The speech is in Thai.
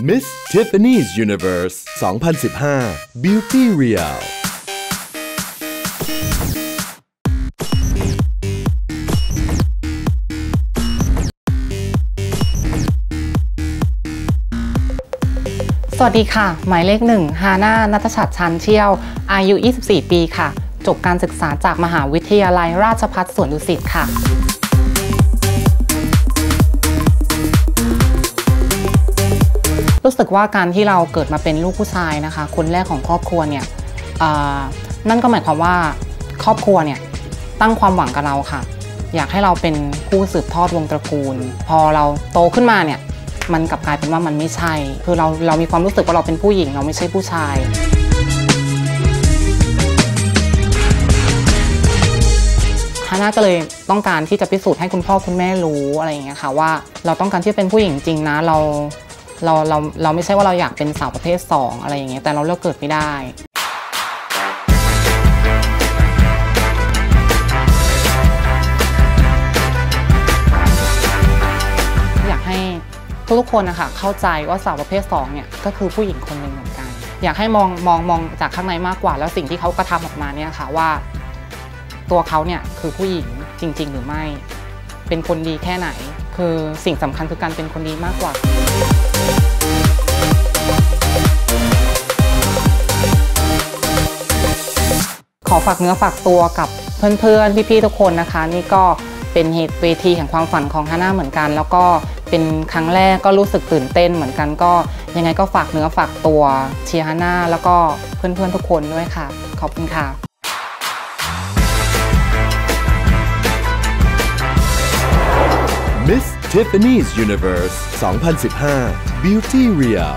Miss Tiffany's Universe 2015 Beauty Real สวัสดีค่ะ หมายเลขหนึ่งฮาน่านัทชัดชันเชี่ยว อายุ 24 ปีค่ะ จบการศึกษาจากมหาวิทยาลัยราชภัฏสวนดุสิตค่ะ รู้สึกว่าการที่เราเกิดมาเป็นลูกผู้ชายนะคะ คนแรกของครอบครัวเนี่ยนั่นก็หมายความว่าครอบครัวเนี่ยตั้งความหวังกับเราค่ะ อยากให้เราเป็นผู้สืบทอดวงตระกูล พอเราโตขึ้นมาเนี่ยมันกลับกลายเป็นว่ามันไม่ใช่ คือเราเรามีความรู้สึกว่าเราเป็นผู้หญิงเราไม่ใช่ผู้ชายฮาน่าก็เลยต้องการที่จะพิสูจน์ให้คุณพ่อคุณแม่รู้อะไรอย่างเงี้ยค่ะว่าเราต้องการที่จะเป็นผู้หญิงจริงนะเรา เราเราเราไม่ใช่ว่าเราอยากเป็นสาวประเภทสองอะไรอย่างเงี้ยแต่เราเลือกเกิดไม่ได้อยากให้ทุกคนนะคะเข้าใจว่าสาวประเภท2เนี่ยก็คือผู้หญิงคนหนึ่งเหมือนกัน อยากให้มองมองมองจากข้างในมากกว่า แล้วสิ่งที่เขากระทำออกมาเนี่ยค่ะว่า ตัวเขาเนี่ยคือผู้หญิงจริง ๆ หรือไม่ เป็นคนดีแค่ไหน คือสิ่งสำคัญคือการเป็นคนดีมากกว่าขอฝากเนื้อฝากตัวกับเพื่อนๆ พี่ๆ ทุกคนนะคะ นี่ก็เป็นเหตุเวทีแห่งความฝันของฮาน่าเหมือนกัน แล้วก็เป็นครั้งแรกก็รู้สึกตื่นเต้นเหมือนกันก็ยังไงก็ฝากเนื้อฝากตัวเชียร์ฮาน่าแล้วก็เพื่อนๆ ทุกคนด้วยค่ะ ขอบคุณค่ะ Miss Tiffany's Universe 2015. Beauty Real